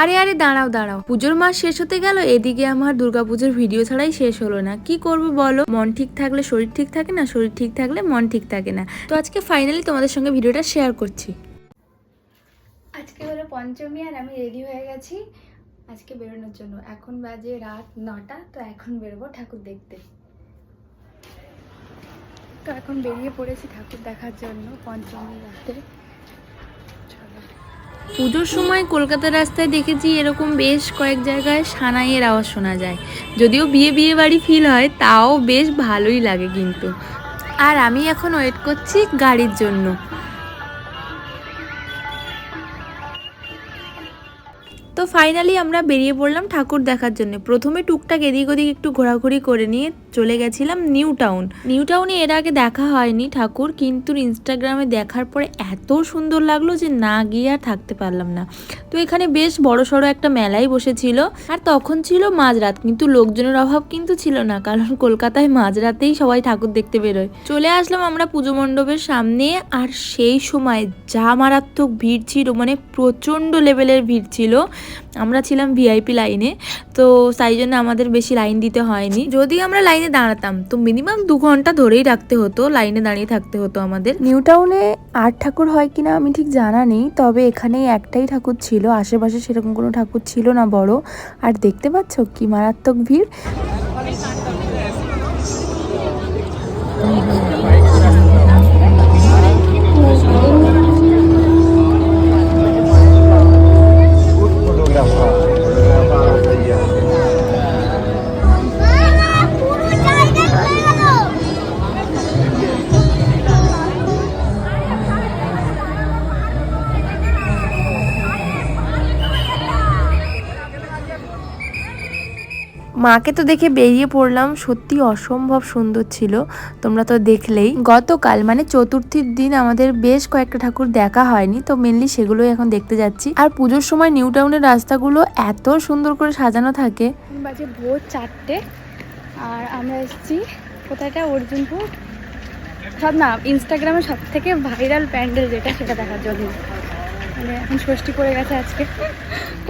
আরে আরে, দাঁড়াও দাঁড়াও। পুজোর মাস শেষ হতে গেল, এদিকে আমার দুর্গাপুজোর ভিডিও ছাড়াই শেষ হলো না। কি করব বলো? মন ঠিক থাকলে শরীর ঠিক থাকে না, শরীর ঠিক থাকলে মন ঠিক থাকে না। তো আজকে ফাইনালি তোমাদের সঙ্গে ভিডিওটা শেয়ার করছি। আজকে হলো পঞ্চমী আর আমি রেডি হয়ে গেছি আজকে বেরোনোর জন্য। এখন বাজে রাত নটা, তো এখন বেরোবো ঠাকুর দেখতে। তো এখন বেরিয়ে পড়েছি ঠাকুর দেখার জন্য পঞ্চমী রাতে। পুজোর সময় কলকাতার রাস্তায় দেখেছি এরকম বেশ কয়েক জায়গায় সানাইয়ের আওয়াজ শোনা যায়। যদিও বিয়ে বিয়ে বাড়ি ফিল হয়, তাও বেশ ভালোই লাগে কিন্তু। আর আমি এখন ওয়েট করছি গাড়ির জন্য। তো ফাইনালি আমরা বেরিয়ে পড়লাম ঠাকুর দেখার জন্য। প্রথমে টুকটাক এদিক ওদিক একটু ঘোরাঘুরি করে নিয়ে চলে গেছিলাম নিউ টাউন। নিউ টাউনে এর আগে দেখা হয়নি ঠাকুর, কিন্তু ইনস্টাগ্রামে দেখার পরে এত সুন্দর লাগল যে না গিয়ে আর থাকতে পারলাম না। তো এখানে বেশ বড় সড়ো একটা মেলাই বসেছিল, আর তখন ছিল মাঝরাত, কিন্তু লোকজনের অভাব কিন্তু ছিল না, কারণ কলকাতায় মাঝরাতেই সবাই ঠাকুর দেখতে বেরোয়। চলে আসলাম আমরা পুজো মণ্ডপের সামনে, আর সেই সময় যা মারাত্মক ভিড় ছিল মানে প্রচণ্ড লেভেলের ভিড় ছিল আমরা ছিলাম ভিআইপি লাইনে, তো তাই জন্য আমাদের বেশি লাইন দিতে হয়নি। যদি আমরা লাইনে দাঁড়াতাম, তো মিনিমাম দু ঘণ্টা ধরেই রাখতে হতো, লাইনে দাঁড়িয়ে থাকতে হতো আমাদের। নিউ টাউনে আট ঠাকুর হয় কিনা আমি ঠিক জানা নেই, তবে এখানে একটাই ঠাকুর ছিল, আশেপাশে সেরকম কোনো ঠাকুর ছিল না বড়। আর দেখতে পাচ্ছ কি মারাত্মক ভিড়। মাকে তো দেখে বেরিয়ে পড়লাম। সত্যি অসম্ভব সুন্দর ছিল। তোমরা তো দেখলেই। গতকাল মানে চতুর্থীর দিন আমাদের বেশ কয়েকটা ঠাকুর দেখা হয়নি, তো মেনলি সেগুলোই এখন দেখতে যাচ্ছি। আর পুজোর সময় নিউ টাউনের রাস্তাগুলো এত সুন্দর করে সাজানো থাকে। বাজে ভোর চারটে, আর আমরা এসেছি কোথায়টা? অর্জুনপুর। সব না ইনস্টাগ্রামে সব থেকে ভাইরাল প্যান্ডেল যেটা, সেটা দেখার জন্য। মানে এখন ষষ্ঠী পড়ে গেছে আজকে।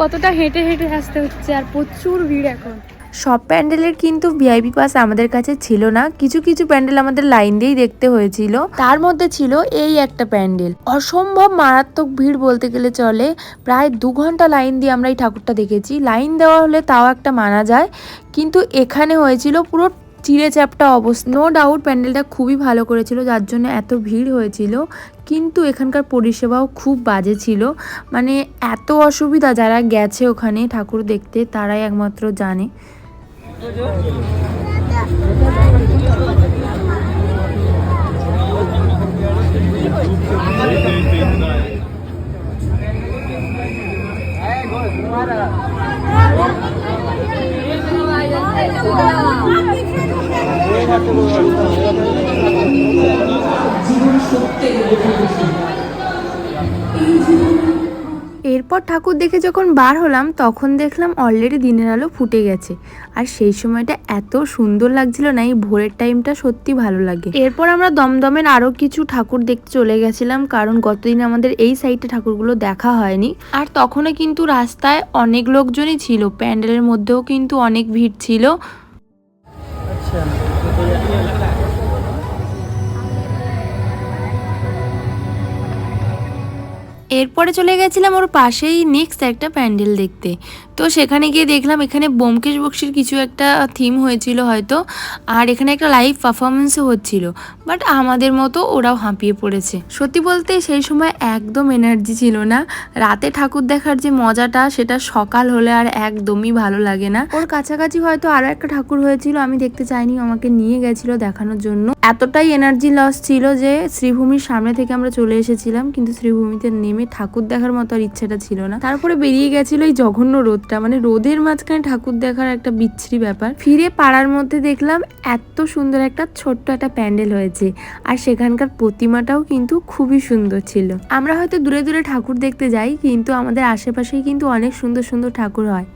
কতটা হেঁটে হেঁটে আসতে হচ্ছে, আর প্রচুর ভিড় এখন। সব প্যান্ডেলের কিন্তু ভিআইপি পাস আমাদের কাছে ছিল না। কিছু কিছু প্যান্ডেল আমাদের লাইন দিয়েই দেখতে হয়েছিল। তার মধ্যে ছিল এই একটা প্যান্ডেল। অসম্ভব মারাত্মক ভিড় বলতে গেলে চলে। প্রায় দু ঘণ্টা লাইন দিয়ে আমরা এই ঠাকুরটা দেখেছি। লাইন দেওয়া হলে তাও একটা মানা যায়। কিন্তু এখানে হয়েছিল পুরো চিড়ে চ্যাপটা অবস্থা। নো ডাউট প্যান্ডেলটা খুবই ভালো করেছিল, যার জন্য এত ভিড় হয়েছিল। কিন্তু এখানকার পরিষেবাও খুব বাজে ছিল। মানে এত অসুবিধা, যারা গেছে ওখানে ঠাকুর দেখতে, তারাই একমাত্র জানে। Thank you. এরপর ঠাকুর দেখে যখন বার হলাম, তখন দেখলাম অলরেডি দিনের আলো ফুটে গেছে। আর সেই সময়টা এত সুন্দর লাগছিল না, এই ভোরের টাইমটা সত্যি ভালো লাগে। এরপর আমরা দমদমের আরও কিছু ঠাকুর দেখতে চলে গেছিলাম, কারণ গতদিন আমাদের এই সাইডে ঠাকুরগুলো দেখা হয়নি। আর তখনও কিন্তু রাস্তায় অনেক লোকজনই ছিল, প্যান্ডেলের মধ্যেও কিন্তু অনেক ভিড় ছিল। এরপরে চলে গেছিলাম ওর পাশেই নেক্সট একটা প্যান্ডেল দেখতে। তো সেখানে গিয়ে দেখলাম এখানে বোমকেশ বক্সির কিছু একটা থিম হয়েছিল হয়তো, আর এখানে একটা লাইভ পারফরমেন্সও হচ্ছিল। বাট আমাদের মতো ওরাও হাঁপিয়ে পড়েছে। সত্যি বলতে সেই সময় একদম এনার্জি ছিল না। রাতে ঠাকুর দেখার যে মজাটা, সেটা সকাল হলে আর একদমই ভালো লাগে না। ওর কাছাকাছি হয়তো আরও একটা ঠাকুর হয়েছিল, আমি দেখতে চাইনি আমাকে নিয়ে গেছিল দেখানোর জন্য। এতটাই এনার্জি লস ছিল যে শ্রীভূমির সামনে থেকে আমরা চলে এসেছিলাম, কিন্তু শ্রীভূমিতে নেমে ঠাকুর দেখার মতো আর ইচ্ছাটা ছিল না। তারপরে বেরিয়ে গেছিল এই জঘন্য রোদটা মানে রোদের মাঝখানে ঠাকুর দেখার একটা বিচ্ছিরি ব্যাপার। ফিরে পাড়ার মধ্যে দেখলাম এত সুন্দর একটা ছোট্ট একটা প্যান্ডেল হয়েছে, আর সেখানকার প্রতিমাটাও কিন্তু খুবই সুন্দর ছিল। আমরা হয়তো দূরে দূরে ঠাকুর দেখতে যাই, কিন্তু আমাদের আশেপাশেই কিন্তু অনেক সুন্দর সুন্দর ঠাকুর হয়।